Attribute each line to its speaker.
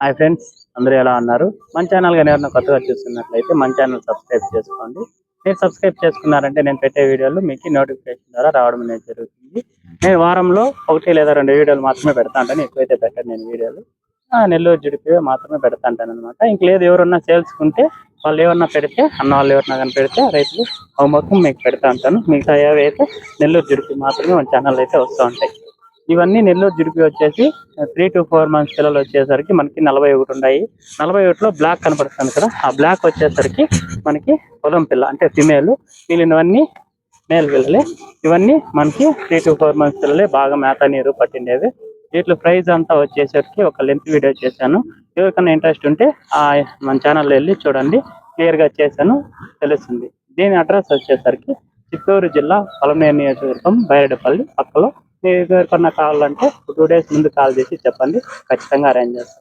Speaker 1: Hi friends అందరూ ఎలా ఉన్నారు? మన ఛానల్ కానీ ఎవరైనా కొత్తగా చూస్తున్నట్లయితే మన ఛానల్ సబ్స్క్రైబ్ చేసుకోండి. మీరు సబ్స్క్రైబ్ చేసుకున్నారంటే నేను పెట్టే వీడియోలు మీకు నోటిఫికేషన్ ద్వారా రావడం అనేది జరుగుతుంది. నేను వారంలో ఒకటి లేదా రెండు వీడియోలు మాత్రమే పెడతా ఉంటాను. ఎక్కువైతే పెట్టాను నేను వీడియోలు. ఆ, నెల్లూరు జుడిపి మాత్రమే పెడతా ఉంటాను అనమాట ఇంక లేదు ఎవరన్నా సేల్స్ వాళ్ళు ఏమన్నా పెడితే అన్న వాళ్ళు ఎవరన్నా కానీ పెడితే రైతులు అవి మీకు పెడతా ఉంటాను. మిగతా ఏవైతే నెల్లూరు జుడిపి మాత్రమే మన ఛానల్ అయితే వస్తూ ఉంటాయి. ఇవన్నీ నెల్లూరు జుడిపి వచ్చేసి త్రీ టు ఫోర్ మంత్స్ పిల్లలు వచ్చేసరికి మనకి నలభై ఒకటి ఉన్నాయి. నలభై ఒకటిలో బ్లాక్ కనపడుతుంది కదా. ఆ బ్లాక్ వచ్చేసరికి మనకి పొలం పిల్ల అంటే ఫిమేల్ మిగిలినవన్నీ మేల్ పిల్లలే. ఇవన్నీ మనకి త్రీ టు ఫోర్ మంత్స్ పిల్లలే బాగా మేత నీరు పట్టిండేవి. వీటి ప్రైజ్ అంతా వచ్చేసరికి ఒక లెంత్ వీడియో చేశాను. ఎవరికైనా ఇంట్రెస్ట్ ఉంటే ఆ మన ఛానల్లో వెళ్ళి చూడండి. క్లియర్గా చేశాను తెలుస్తుంది. దీని అడ్రస్ వచ్చేసరికి చిత్తూరు జిల్లా పొలంనేరు నియోజకవర్గం బైరడపల్లి పక్కలో ఎవరికన్నా కావాలంటే టూ డేస్ ముందు కాల్ చేసి చెప్పండి. ఖచ్చితంగా అరేంజ్ చేస్తాం.